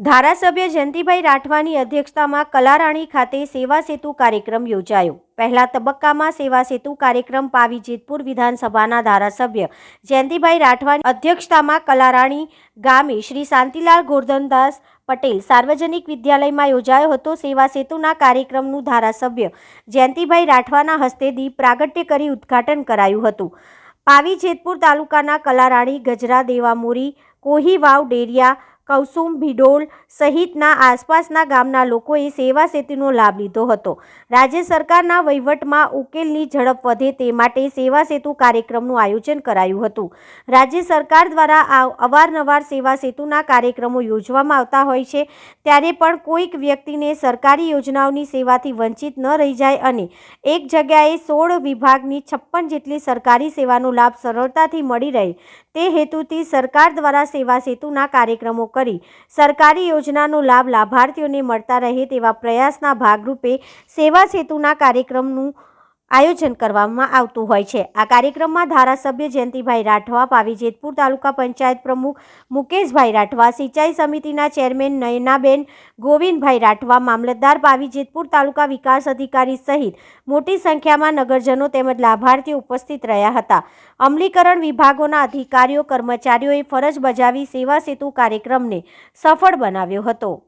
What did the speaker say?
ધારાસભ્ય જયંતિભાઈ રાઠવાની અધ્યક્ષતામાં કલારાણી ખાતે સેવા સેતુ કાર્યક્રમ યોજાયો. પહેલા તબક્કામાં સેવા સેતુ કાર્યક્રમ પાવી જેતપુર વિધાનસભાના ધારાસભ્ય જયંતિભાઈ રાઠવાની અધ્યક્ષતામાં કલારાણી ગામે શ્રી શાંતિલાલ ગોરધનદાસ પટેલ સાર્વજનિક વિદ્યાલયમાં યોજાયો હતો. સેવા સેતુના કાર્યક્રમનું ધારાસભ્ય જયંતિભાઈ રાઠવાના હસ્તે દીપ પ્રાગટ્ય કરી ઉદ્ઘાટન કરાયું હતું. પાવી જેતપુર તાલુકાના કલારાણી ગજરા દેવામોરી કોહીવાવ ડેરિયા કૌસુમ ભિડોલ સહિતના આસપાસના ગામના લોકોએ સેવા સેતુનો લાભ લીધો હતો. રાજ્ય સરકારના વહીવટમાં ઉકેલની ઝડપ વધે તે માટે સેવા સેતુ કાર્યક્રમનું આયોજન કરાયું હતું. રાજ્ય સરકાર દ્વારા અવારનવાર સેવા સેતુના કાર્યક્રમો યોજવામાં આવતા હોય છે, ત્યારે પણ કોઈક વ્યક્તિને સરકારી યોજનાઓની સેવાથી વંચિત ન રહી જાય અને એક જગ્યાએ સોળ વિભાગની છપ્પન જેટલી સરકારી સેવાનો લાભ સરળતાથી મળી રહે તે હેતુથી સરકાર દ્વારા સેવા સેતુના કાર્યક્રમો કરી સરકારી યોજનાનો લાભ લાભાર્થીઓને મળતા રહે તેવા પ્રયાસના ભાગરૂપે સેવા સેતુના કાર્યક્રમનું આયોજન કરવામાં આવતું હોય છે. આ કાર્યક્રમમાં ધારાસભ્ય જયંતિભાઈ રાઠવા પાવી જેતપુર તાલુકા પંચાયત પ્રમુખ મુકેશભાઈ રાઠવા, સિંચાઈ સમિતિના ચેરમેન નયનાબેન ગોવિંદભાઈ રાઠવા, મામલતદાર પાવી જેતપુર તાલુકા વિકાસ અધિકારી સહિત મોટી સંખ્યામાં નગરજનો તેમજ લાભાર્થીઓ ઉપસ્થિત રહ્યા હતા. અમલીકરણ વિભાગોના અધિકારીઓ, કર્મચારીઓએ ફરજ બજાવી સેવા સેતુ કાર્યક્રમને સફળ બનાવ્યો હતો.